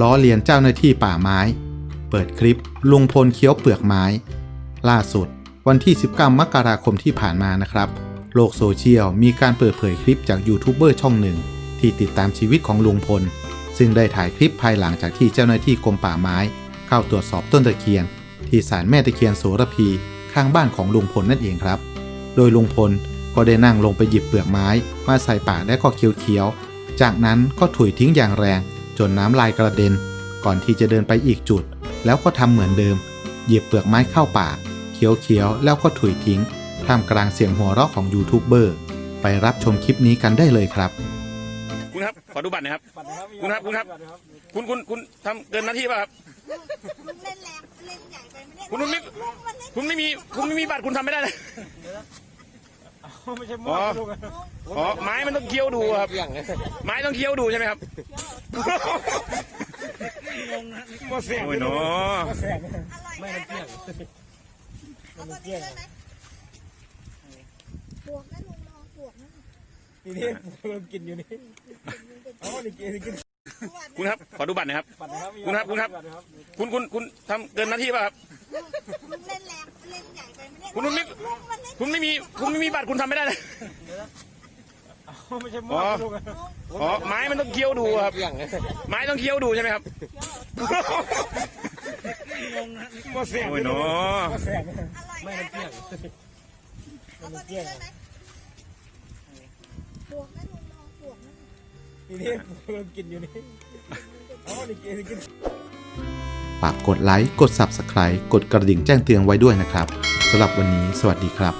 ล้อเลียนเจ้าหน้าที่ป่าไม้ เปิดคลิปลุงพลเคี้ยวเปลือกไม้ ล่าสุดวันที่ 19 มกราคมที่ผ่านมานะครับ โลกโซเชียลมีการเปิดเผยคลิปจากยูทูบเบอร์ช่องหนึ่ง ที่ติดตามชีวิตของลุงพล ซึ่งได้ถ่ายคลิปภายหลังจากที่เจ้าหน้าที่กรมป่าไม้ เข้าตรวจสอบต้นตะเคียน ที่ศาลแม่ตะเคียนโสระพี ข้างบ้านของลุงพลนั่นเองครับ โดยลุงพลก็ได้นั่งลงไปหยิบเปลือกไม้มาใส่ปากและก็เคี้ยวๆจากนั้นก็ถุยทิ้งอย่างแรง จนน้ำลายกระเด็น ก่อนที่จะเดินไปอีกจุด แล้วก็ทำเหมือนเดิม หยิบเปลือกไม้เข้าปากเคี้ยวๆแล้วก็ถุยทิ้งท่ามกลางเสียงหัวเราะของยูทูบเบอร์ไปรับชมคลิปนี้กันได้เลยครับ คุณครับ ขอดูบัตรหนะครับ คุณครับคุณครับ คุณคุณคุณทำเกินหน้าที่ป่ะครับมึงเล่นแรงเล่นใหญ่ไปไม่ได้คุณไม่ลุงมันเล่นคุณไม่มีคุณไม่มีบัตรคุณทำไม่ได้เลย ไม่ใช่หอ๋ม้ออลูกอ๋อไม้มันต้องเคี้ยวดูครับ ไม้ต้องเคี้ยวดูใช่ไหมครับห ม้อเสียงโอ้ยเนาะหม้อเสียงอร่อยไม่มันเกลี้ยงเอาตัวนี้ได้ไหมบวกนะลุงลองบวกนะทีนี้เรากินอยู่นี่อ๋อนี่กินกินคุณครับ ขอดูบัตรหนะครับบัตรนะครับ คุณครับ คุณครับ คุณคุณคุณทำเกินหน้าที่ป่ะครับมึงเล่นแรงเล่นใหญ่ไปไม่ได้คุณไม่ลุงมันเล่นคุณไม่มี คุณไม่มีบัตรคุณทำไม่ได้เลย ไม่ใช่หม้อลูกอ๋อไม้มันต้องเคี้ยวดูครับ ไม้ต้องเคี้ยวดูใช่ไหมครับหม้อเสียงโอ้ยเนาะหม้อเสียงอร่อยไม่มันเกลี้ยงเอาตัวนี้ได้ไหมบวกนะลุงลองบวกนะทีนี้เรากินอยู่นี่อ๋อนี่กินกินฝากกดไลค์ กด Subscribe กดกระดิ่งแจ้งเตือนไว้ด้วยนะครับสำหรับวันนี้สวัสดีครับ